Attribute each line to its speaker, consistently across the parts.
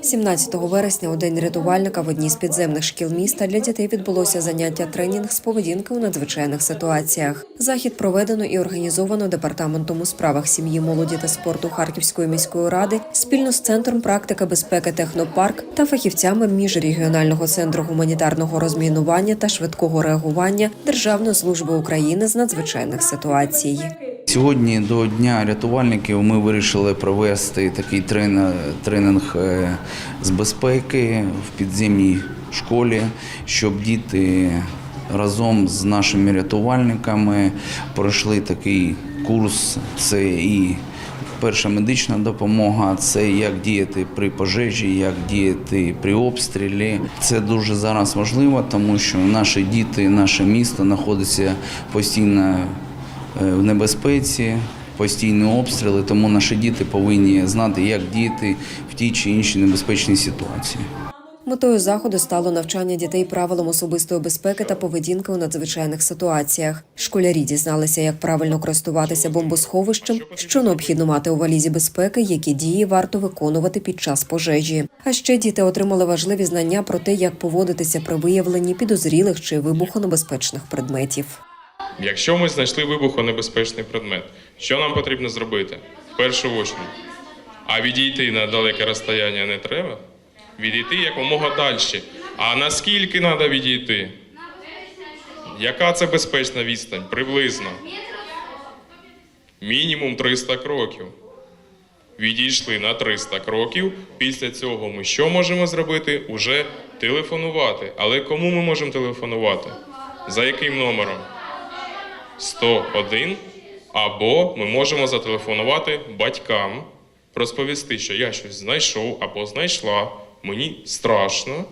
Speaker 1: 17 вересня у день рятувальника в одній з підземних шкіл міста для дітей відбулося заняття тренінг з поведінки у надзвичайних ситуаціях. Захід проведено і організовано департаментом у справах сім'ї, молоді та спорту Харківської міської ради спільно з центром практики безпеки Технопарк та фахівцями міжрегіонального центру гуманітарного розмінування та швидкого реагування Державної служби України з надзвичайних ситуацій.
Speaker 2: Сьогодні до Дня рятувальників ми вирішили провести такий трен- тренінг е, з безпеки в підземній школі, щоб діти разом з нашими рятувальниками пройшли такий курс. Це і перша медична допомога, це як діяти при пожежі, як діяти при обстрілі. Це дуже зараз важливо, тому що наші діти, наше місто знаходиться постійно в небезпеці, постійні обстріли, тому наші діти повинні знати, як діяти в тій чи іншій небезпечній ситуації.
Speaker 1: Метою заходу стало навчання дітей правилам особистої безпеки та поведінки у надзвичайних ситуаціях. Школярі дізналися, як правильно користуватися бомбосховищем, що необхідно мати у валізі безпеки, які дії варто виконувати під час пожежі. А ще діти отримали важливі знання про те, як поводитися при виявленні підозрілих чи вибухонебезпечних предметів.
Speaker 3: Якщо ми знайшли вибухонебезпечний предмет, що нам потрібно зробити? Першу очередь. А відійти на далеке розстояння не треба. Відійти якомога далі. А наскільки треба відійти? Яка це безпечна відстань? Приблизно. Мінімум 300 кроків. Відійшли на 300 кроків. Після цього ми що можемо зробити? Уже телефонувати. Але кому ми можемо телефонувати? За яким номером? 101, або ми можемо зателефонувати батькам, розповісти, що я щось знайшов або знайшла, мені страшно.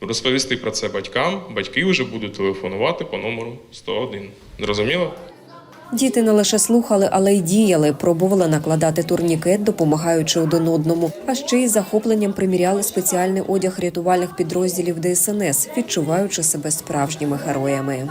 Speaker 3: Розповісти про це батькам, батьки вже будуть телефонувати по номеру 101. Зрозуміло?
Speaker 1: Діти не лише слухали, але й діяли, пробували накладати турнікет, допомагаючи один одному. А ще й захопленням приміряли спеціальний одяг рятувальних підрозділів ДСНС, відчуваючи себе справжніми героями.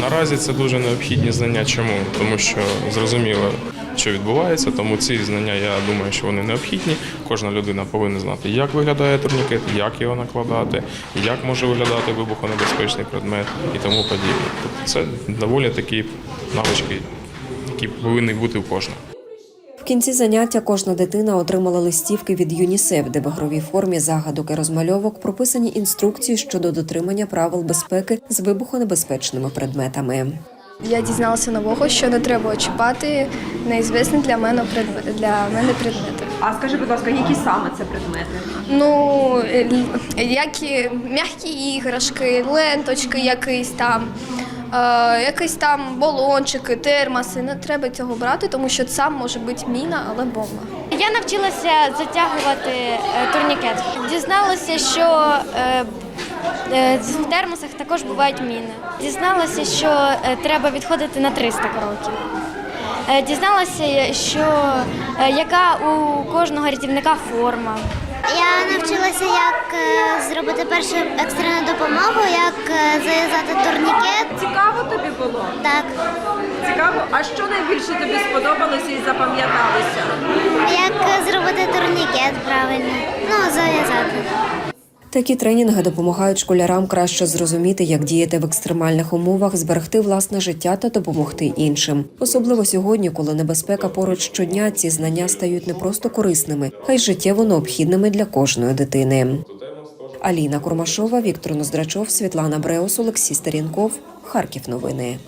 Speaker 3: Наразі це дуже необхідні знання. Чому? Тому що зрозуміло, що відбувається, тому ці знання, я думаю, що вони необхідні. Кожна людина повинна знати, як виглядає турнікет, як його накладати, як може виглядати вибухонебезпечний предмет і тому подібне. Тобто це доволі такі навички, які повинні бути у кожного.
Speaker 1: Кінці заняття кожна дитина отримала листівки від ЮНІСЕФ, де в ігровій формі загадок і розмальовок прописані інструкції щодо дотримання правил безпеки з вибухонебезпечними предметами.
Speaker 4: Я дізналася нового, що не треба чіпати неізвісні для мене предмети. Для мене предмети.
Speaker 5: А скажи, будь ласка, які саме це предмети?
Speaker 4: Ну, е, які м'які іграшки, ленточки якісь там, е, якісь там балончики, термоси. Не треба цього брати, тому що це може бути міна, але бомба.
Speaker 6: Я навчилася затягувати е, турнікет. Дізналася, що е, е, в термосах також бувають міни. Дізналася, що е, треба відходити на 300 кроків. Е, Дізналася, що е, яка у кожного рятівника форма.
Speaker 7: Я навчилася, як е, зробити першу екстрену допомогу, як е, зав'язати турнікет.
Speaker 5: Цікаво тобі було?
Speaker 7: Так,
Speaker 5: Цікаво. А що найбільше тобі сподобалося і запам'яталося?
Speaker 7: як е, зробити турнікет правильно. Ну, зав'язати.
Speaker 1: Такі тренінги допомагають школярам краще зрозуміти, як діяти в екстремальних умовах, зберегти власне життя та допомогти іншим. Особливо сьогодні, коли небезпека поруч щодня, ці знання стають не просто корисними, а й життєво необхідними для кожної дитини. Аліна Курмашова, Віктор Ноздрачов, Світлана Бреус, Олексій Старінков. Харків. Новини.